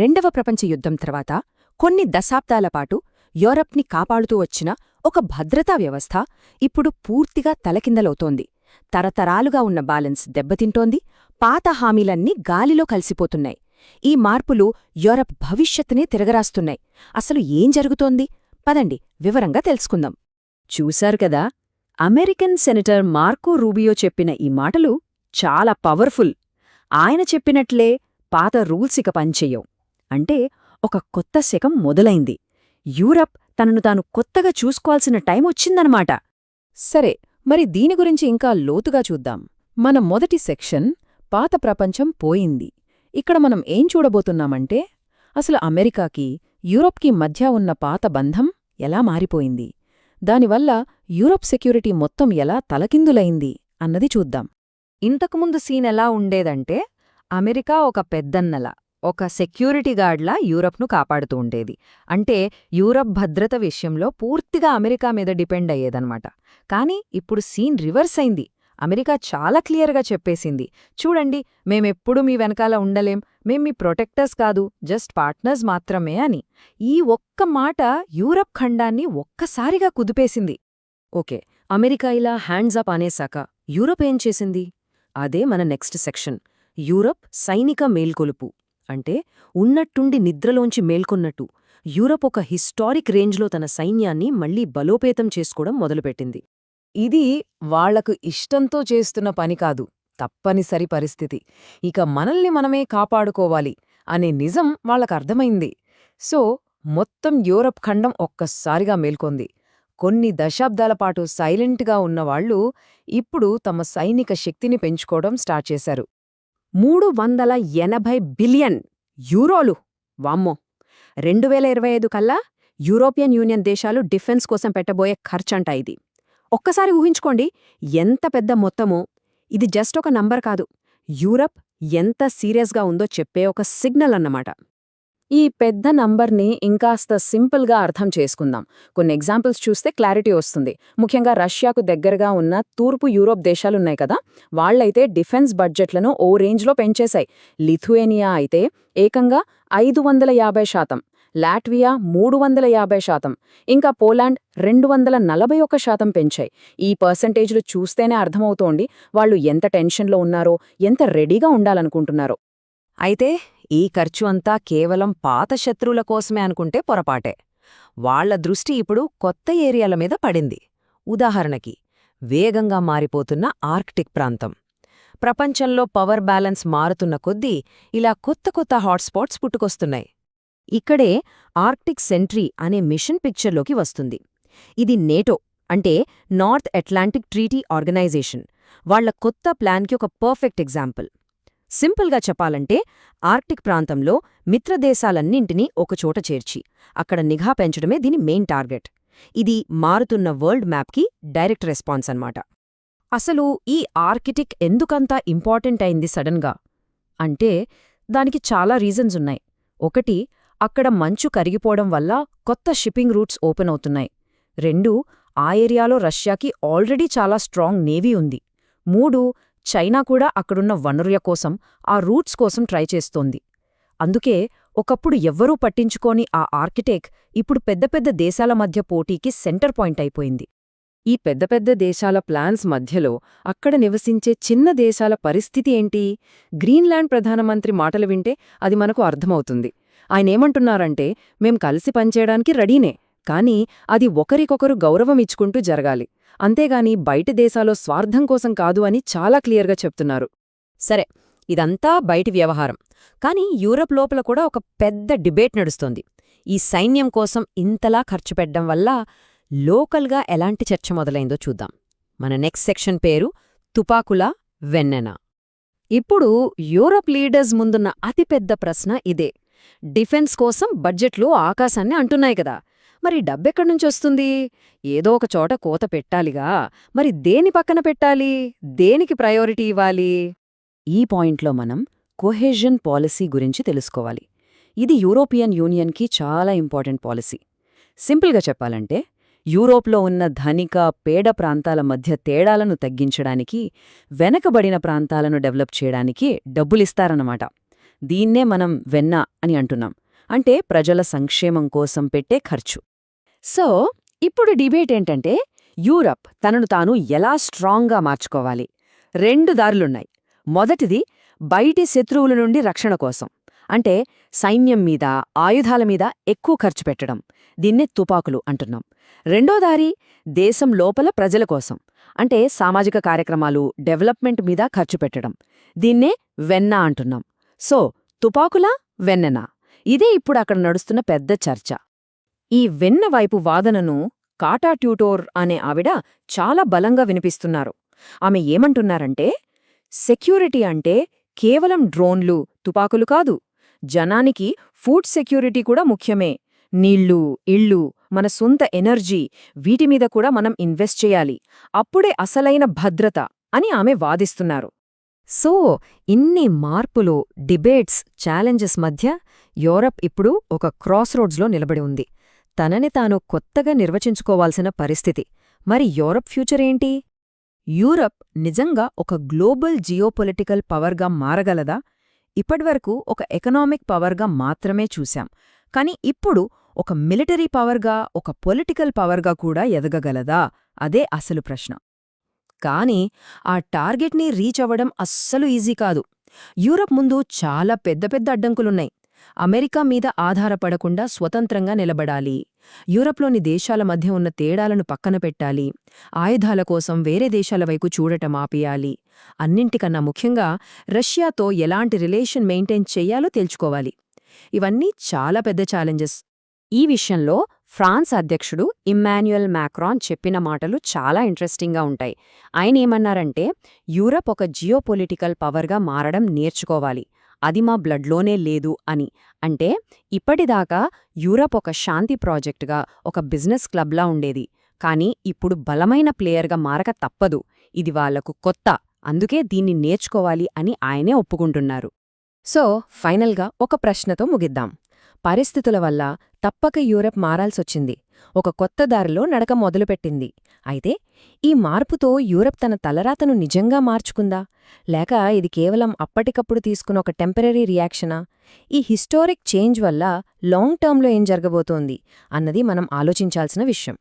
రెండవ ప్రపంచ యుద్ధం తర్వాత కొన్ని దశాబ్దాల పాటు యూరప్ని కాపాడుతూ వచ్చిన ఒక భద్రతా వ్యవస్థ ఇప్పుడు పూర్తిగా తలకిందలవుతోంది. తరతరాలుగా ఉన్న బ్యాలెన్స్ దెబ్బతింటోంది పాత హామీలన్నీ గాలిలో కలిసిపోతున్నాయి. ఈ మార్పులు యూరప్ భవిష్యత్తునే తిరగరాస్తున్నాయి. అసలు ఏం జరుగుతోంది? పదండి వివరంగా తెలుసుకుందాం. చూశారు కదా అమెరికన్ సెనేటర్ మార్కో రూబియో చెప్పిన ఈ మాటలు చాలా పవర్ఫుల్. ఆయన చెప్పినట్లే పాత రూల్స్ ఇక పనిచెయ్యవు అంటే ఒక కొత్త శకం మొదలైంది. యూరప్ తనను తాను కొత్తగా చూసుకోవాల్సిన టైం వచ్చిందనమాట సరే మరి దీని గురించి ఇంకా లోతుగా చూద్దాం. మన మొదటి సెక్షన్ పాత ప్రపంచం పోయింది. ఇక్కడ మనం ఏం చూడబోతున్నామంటే అసలు అమెరికాకి యూరోప్కి మధ్య ఉన్న పాత బంధం ఎలా మారిపోయింది? దానివల్ల యూరోప్ సెక్యూరిటీ మొత్తం ఎలా తలకిందులైంది అన్నది చూద్దాం. ఇంతకుముందు సీన్ ఎలా ఉండేదంటే అమెరికా ఒక పెద్దన్నల ఒక సెక్యూరిటీ గార్డ్లా యూరప్ను కాపాడుతూ ఉండేది. అంటే యూరప్ భద్రత విషయంలో పూర్తిగా అమెరికా మీద డిపెండ్ అయ్యేదన్నమాట. కానీ ఇప్పుడు సీన్ రివర్స్ అయింది. అమెరికా చాలా క్లియర్గా చెప్పేసింది. చూడండి మేమెప్పుడు మీ వెనకాల ఉండలేం. మేం మీ ప్రొటెక్టర్స్ కాదు జస్ట్ పార్ట్నర్స్ మాత్రమే అని. ఈ ఒక్క మాట యూరప్ ఖండాన్ని ఒక్కసారిగా కుదిపేసింది. ఓకే అమెరికా ఇలా హ్యాండ్స్ అప్ అనేశాక యూరప్ ఏం చేసింది? అదే మన నెక్స్ట్ సెక్షన్. యూరప్ సైనిక మేల్కొలుపు. అంటే ఉన్నట్టుండి నిద్రలోంచి మేల్కొన్నట్టు యూరప్ ఒక హిస్టారిక్ రేంజ్లో తన సైన్యాన్ని మళ్ళీ బలోపేతం చేసుకోవడం మొదలుపెట్టింది. ఇది వాళ్ళకు ఇష్టంతో చేస్తున్న పని కాదు తప్పనిసరి పరిస్థితి. ఇక మనల్ని మనమే కాపాడుకోవాలి అనే నిజం వాళ్ళకర్థమైంది సో మొత్తం యూరప్ ఖండం ఒక్కసారిగా మేల్కొంది. కొన్ని దశాబ్దాల పాటు సైలెంట్గా ఉన్నవాళ్ళు ఇప్పుడు తమ సైనిక శక్తిని పెంచుకోవడం స్టార్ట్ చేశారు. మూడు వందల ఎనభై బిలియన్ యూరోలు. వామ్మో! రెండు వేల ఇరవై ఐదు కల్లా యూరోపియన్ యూనియన్ దేశాలు డిఫెన్స్ కోసం పెట్టబోయే ఖర్చంట ఇది. ఒక్కసారి ఊహించుకోండి ఎంత పెద్ద మొత్తమో. ఇది జస్ట్ ఒక నంబర్ కాదు. యూరప్ ఎంత సీరియస్గా ఉందో చెప్పే ఒక సిగ్నల్ అన్నమాట. ఈ పెద్ద నంబర్ని ఇంకాస్త సింపుల్గా అర్థం చేసుకుందాం. కొన్ని ఎగ్జాంపుల్స్ చూస్తే క్లారిటీ వస్తుంది. ముఖ్యంగా రష్యాకు దగ్గరగా ఉన్న తూర్పు యూరోప్ దేశాలున్నాయి కదా? వాళ్ళైతే డిఫెన్స్ బడ్జెట్లను ఓ రేంజ్లో పెంచేశాయి. లిథుయేనియా అయితే ఏకంగా ఐదు వందల యాభై శాతం లాట్వియా మూడు వందల యాభై శాతం ఇంకా పోలాండ్ రెండు వందల నలభై ఒక్క శాతం పెంచాయి. ఈ పర్సంటేజ్లు చూస్తేనే అర్థమవుతోంది వాళ్ళు ఎంత టెన్షన్లో ఉన్నారో ఎంత రెడీగా ఉండాలనుకుంటున్నారో. అయితే ఈ ఖర్చు అంతా కేవలం పాత శత్రువుల కోసమే అనుకుంటే పొరపాటే. వాళ్ళ దృష్టి ఇప్పుడు కొత్త ఏరియాల మీద పడింది. ఉదాహరణకి వేగంగా మారిపోతున్న ఆర్క్టిక్ ప్రాంతం. ప్రపంచంలో పవర్ బ్యాలెన్స్ మారుతున్న కొద్దీ ఇలా కొత్త కొత్త హాట్స్పాట్స్ పుట్టుకొస్తున్నాయి. ఇక్కడే ఆర్క్టిక్ సెంట్రీ అనే మిషన్ పిక్చర్లోకి వస్తుంది. ఇది నేటో అంటే నార్త్ అట్లాంటిక్ ట్రీటీ ఆర్గనైజేషన్. వాళ్ళ కొత్త ప్లాన్కి ఒక పర్ఫెక్ట్ ఎగ్జాంపుల్. సింపుల్గా చెప్పాలంటే ఆర్క్టిక్ ప్రాంతంలో మిత్రదేశాలన్నింటినీ ఒకచోట చేర్చి అక్కడ నిఘా పెంచడమే దీని మెయిన్ టార్గెట్. ఇది మారుతున్న వరల్డ్ మ్యాప్కి డైరెక్ట్ రెస్పాన్స్ అన్నమాట. అసలు ఈ ఆర్కిటిక్ ఎందుకంతా ఇంపార్టెంట్ అయింది సడన్గా? అంటే దానికి చాలా రీజన్స్ ఉన్నాయి. ఒకటి అక్కడ మంచు కరిగిపోవడం వల్ల కొత్త షిప్పింగ్ రూట్స్ ఓపెన్ అవుతున్నాయి. రెండు ఆ ఏరియాలో రష్యాకి ఆల్రెడీ చాలా స్ట్రాంగ్ నేవీ ఉంది. మూడు చైనా కూడా అక్కడున్న వనరుల కోసం ఆ రూట్స్ కోసం ట్రై చేస్తోంది. అందుకే ఒకప్పుడు ఎవ్వరూ పట్టించుకోని ఆ ఆర్కిటెక్ ఇప్పుడు పెద్ద పెద్ద దేశాల మధ్య పోటీకి సెంటర్ పాయింట్ అయిపోయింది. ఈ పెద్ద పెద్ద దేశాల ప్లాన్స్ మధ్యలో అక్కడ నివసించే చిన్న దేశాల పరిస్థితి ఏంటి? గ్రీన్లాండ్ ప్రధానమంత్రి మాటలు వింటే అది మనకు అర్థమవుతుంది. ఆయనేమంటున్నారంటే మేం కలిసి పనిచేయడానికి రెడీనే. కానీ అది ఒకరికొకరు గౌరవమిచ్చుకుంటూ జరగాలి. అంతేగాని బయటి దేశాల్లో స్వార్థం కోసం కాదు అని చాలా క్లియర్గా చెప్తున్నారు. సరే ఇదంతా బయటి వ్యవహారం. కానీ యూరప్ లోపల కూడా ఒక పెద్ద డిబేట్ నడుస్తోంది. ఈ సైన్యం కోసం ఇంతలా ఖర్చు పెట్టడం వల్ల లోకల్గా ఎలాంటి చర్చ మొదలైందో చూద్దాం. మన నెక్స్ట్ సెక్షన్ పేరు తుపాకుల వెన్నెన. ఇప్పుడు యూరప్ లీడర్స్ ముందున్న అతిపెద్ద ప్రశ్న ఇదే. డిఫెన్స్ కోసం బడ్జెట్లు ఆకాశాన్ని అంటున్నాయి కదా. మరి డబ్బెక్కడ్నుంచొస్తుంది ఏదో ఒక చోట కోత పెట్టాలిగా. మరి దేని పక్కన పెట్టాలి? దేనికి ప్రయారిటీ ఇవ్వాలి? ఈ పాయింట్లో మనం కొహెజన్ పాలసీ గురించి తెలుసుకోవాలి. ఇది యూరోపియన్ యూనియన్కి చాలా ఇంపార్టెంట్ పాలసీ. సింపుల్గా చెప్పాలంటే యూరోప్లో ఉన్న ధనిక పేడ ప్రాంతాల మధ్య తేడాలను తగ్గించడానికి వెనకబడిన ప్రాంతాలను డెవలప్ చేయడానికి డబ్బులిస్తారన్నమాట. దీన్నే మనం వెన్న అని అంటున్నాం. అంటే ప్రజల సంక్షేమం కోసం పెట్టే ఖర్చు. సో ఇప్పుడు డిబేట్ ఏంటంటే యూరప్ తనను తాను ఎలా స్ట్రాంగ్గా మార్చుకోవాలి. రెండు దారులున్నాయి. మొదటిది బయటి శత్రువుల నుండి రక్షణ కోసం. అంటే సైన్యం మీద ఆయుధాల మీద ఎక్కువ ఖర్చు పెట్టడం. దీన్నే తుపాకులు అంటున్నాం. రెండో దారి దేశం లోపల ప్రజల కోసం. అంటే సామాజిక కార్యక్రమాలు డెవలప్మెంట్ మీద ఖర్చు పెట్టడం. దీన్నే వెన్న అంటున్నాం. సో తుపాకులా వెన్నెనా? ఇదే ఇప్పుడు అక్కడ నడుస్తున్న పెద్ద చర్చ. ఈ వెన్నవైపు వాదనను కాటా ట్యూటోర్ అనే ఆవిడ చాలా బలంగా వినిపిస్తున్నారు. ఆమె ఏమంటున్నారంటే సెక్యూరిటీ అంటే కేవలం డ్రోన్లు తుపాకులు కాదు. జనానికి ఫుడ్ సెక్యూరిటీ కూడా ముఖ్యమే. నీళ్ళు ఇళ్ళు మన సొంత ఎనర్జీ వీటి మీద కూడా మనం ఇన్వెస్ట్ చేయాలి. అప్పుడే అసలైన భద్రత అని ఆమె వాదిస్తున్నారు. సో ఇన్ని మార్పులు డిబేట్స్ ఛాలెంజెస్ మధ్య యూరప్ ఇప్పుడు ఒక క్రాస్ రోడ్స్లో నిలబడి ఉంది. తనని తాను కొత్తగా నిర్వచించుకోవాల్సిన పరిస్థితి. మరి యూరప్ ఫ్యూచర్ ఏంటి? యూరప్ నిజంగా ఒక గ్లోబల్ జియోపొలిటికల్ పవర్గా మారగలదా? ఇప్పటివరకు ఒక ఎకనామిక్ పవర్గా మాత్రమే చూశాం. కాని ఇప్పుడు ఒక మిలిటరీ పవర్గా ఒక పొలిటికల్ పవర్గా కూడా ఎదగగలదా? అదే అసలు ప్రశ్న. కాని ఆ టార్గెట్ని రీచ్ అవ్వడం అస్సలు ఈజీ కాదు. యూరప్ ముందు చాలా పెద్ద పెద్ద అడ్డంకులున్నాయి. అమెరికా మీద ఆధారపడకుండా స్వతంత్రంగా నిలబడాలి. యూరప్లోని దేశాల మధ్య ఉన్న తేడాలను పక్కన పెట్టాలి. ఆయుధాల కోసం వేరే దేశాల వైపు చూడటం ఆపేయాలి. అన్నింటికన్నా ముఖ్యంగా రష్యాతో ఎలాంటి రిలేషన్ మెయింటైన్ చెయ్యాలో తెలుసుకోవాలి ఇవన్నీ చాలా పెద్ద ఛాలెంజెస్. ఈ విషయంలో ఫ్రాన్స్ అధ్యక్షుడు ఇమ్మాన్యుయల్ మ్యాక్రాన్ చెప్పిన మాటలు చాలా ఇంట్రెస్టింగ్గా ఉంటాయి. ఆయన ఏమన్నారంటే యూరప్ ఒక జియోపొలిటికల్ పవర్గా మారడం నేర్చుకోవాలి. అది మా బ్లడ్లోనే లేదు అని. అంటే ఇప్పటిదాకా యూరప్ ఒక శాంతి ప్రాజెక్టుగా ఒక బిజినెస్ క్లబ్లా ఉండేది. కానీ ఇప్పుడు బలమైన ప్లేయర్గా మారక తప్పదు. ఇది వాళ్ళకు కొత్త. అందుకే దీన్ని నేర్చుకోవాలి అని ఆయనే ఒప్పుకుంటున్నారు. సో ఫైనల్గా ఒక ప్రశ్నతో ముగిద్దాం. పరిస్థితుల వల్ల తప్పక యూరప్ మారాల్సొచ్చింది. ఒక కొత్త దారిలో నడక మొదలుపెట్టింది. అయితే ఈ మార్పుతో యూరప్ తన తలరాతను నిజంగా మార్చుకుందా? లేక ఇది కేవలం అప్పటికప్పుడు తీసుకున్న ఒక టెంపరీ రియాక్షనా? ఈ హిస్టారిక్ చేంజ్ వల్ల లాంగ్ టర్మ్లో ఏం జరగబోతోంది అన్నది మనం ఆలోచించాల్సిన విషయం.